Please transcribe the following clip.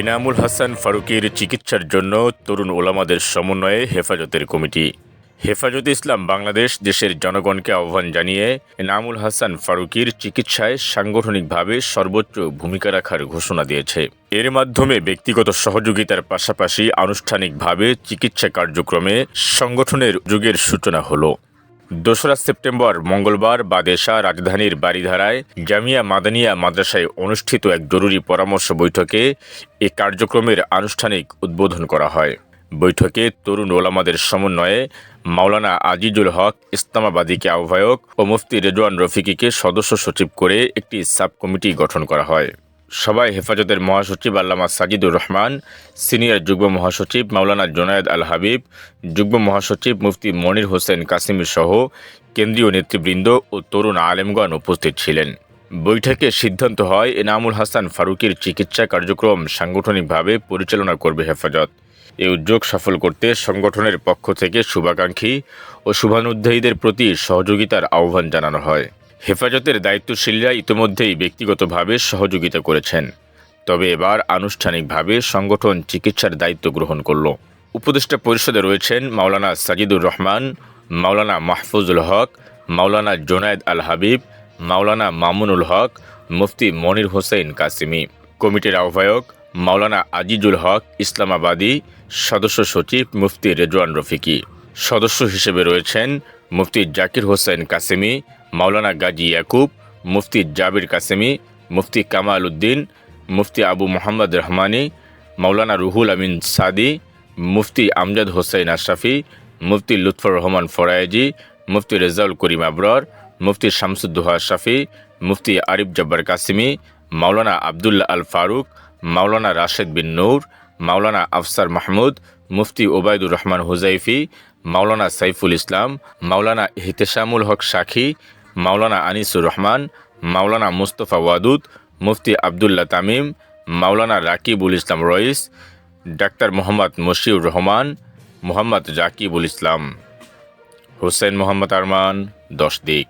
এনামুল হাসান ফারুকের চিকিৎসার জন্য তরুণ ওলামাদের সমন্বয়ে হেফাজতের কমিটি। হেফাজতে ইসলাম বাংলাদেশ দেশের জনগণকে আহ্বান জানিয়ে এনামুল হাসান ফারুকির চিকিৎসায় সাংগঠনিকভাবে সর্বোচ্চ ভূমিকা রাখার ঘোষণা দিয়েছে। এর মাধ্যমে ব্যক্তিগত সহযোগিতার পাশাপাশি আনুষ্ঠানিকভাবে চিকিৎসা কার্যক্রমে সংগঠনের যুগের সূচনা হলো। দোসরা সেপ্টেম্বর, মঙ্গলবার বাদেশা রাজধানীর বাড়িধারায় জামিয়া মাদানিয়া মাদ্রাসায় অনুষ্ঠিত এক জরুরি পরামর্শ বৈঠকে এ কার্যক্রমের আনুষ্ঠানিক উদ্বোধন করা হয়। বৈঠকে তরুণ ওলামাদের সমন্বয়ে মাওলানা আজিজুল হক, ইসলামাবাদীকে আহ্বায়ক ও মুফতি রেজওয়ান রফিকিকে সদস্য সচিব করে একটি সাব কমিটি গঠন করা হয়। সভায় হেফাজতের মহাসচিব আল্লামা সাজিদুর রহমান, সিনিয়র যুগ্ম মহাসচিব মাওলানা জোনায়েদ আল হাবিব, যুগ্ম মহাসচিব মুফতি মনির হোসেন কাসিমি সহ কেন্দ্রীয় নেতৃবৃন্দ ও তরুণ আলেমগণ উপস্থিত ছিলেন। বৈঠকে সিদ্ধান্ত হয়, এনামুল হাসান ফারুকের চিকিৎসা কার্যক্রম সাংগঠনিকভাবে পরিচালনা করবে হেফাজত। এই উদ্যোগ সফল করতে সংগঠনের পক্ষ থেকে শুভাকাঙ্ক্ষী ও শুভানুধ্যায়ীদের প্রতি সহযোগিতার আহ্বান জানানো হয়। হেফাজতের দায়িত্বশীলরা ইতোমধ্যেই ব্যক্তিগতভাবে সহযোগিতা করেছেন। তবে এবার আনুষ্ঠানিকভাবে সংগঠন চিকিৎসার দায়িত্ব গ্রহণ করল। উপদেষ্টা পরিষদে রয়েছেন মাওলানা সাজিদুর রহমান, মাওলানা মাহফুজুল হক, মাওলানা জোনায়েদ আল হাবিব, মাওলানা মামুনুল হক, মুফতি মনির হোসেন কাসিমি। কমিটির আহ্বায়ক মাওলানা আজিজুল হক ইসলামাবাদী, সদস্য সচিব মুফতি রেজওয়ান রফিকি। সদস্য হিসেবে রয়েছেন মুফতি জাকির হোসেন কাসেমি মাওলানা গাজী ইয়াকুব, মুফতি জাবির কাসেমি, মুফতি কামাল উদ্দিন মুফতি আবু মোহাম্মদ রহমানি, মাওলানা রুহুল আমিন সাদি, মুফতি আমজাদ হোসেন আশরাফি, মুফতি লুৎফর রহমান ফরায়েজি, মুফতি রেজাউল করিম আবরর, মুফতি শামসুদ্দোহা শাফি মুফতি আরিফ জব্বার কাসিমি, মাওলানা আবদুল্লাহ আল ফারুক, মাওলানা রাশেদ বিন নূর, মাওলানা আফসার মাহমুদ, মুফতি ওবায়দুর রহমান হুজাইফি, মাওলানা সাইফুল ইসলাম, মাওলানা হিতেশামুল হক সাখী মাওলানা আনিসুর রহমান, মাওলানা মুস্তফা ওয়াদুদ, মুফতি আবদুল্লাহ তামিম, মাওলানা রাকিবুল ইসলাম রইস, ডাক্তার মোহাম্মদ মশিউর রহমান, মোহাম্মদ জাকিবুল ইসলাম। হোসেন মোহাম্মদ আরমান, দশ দিক।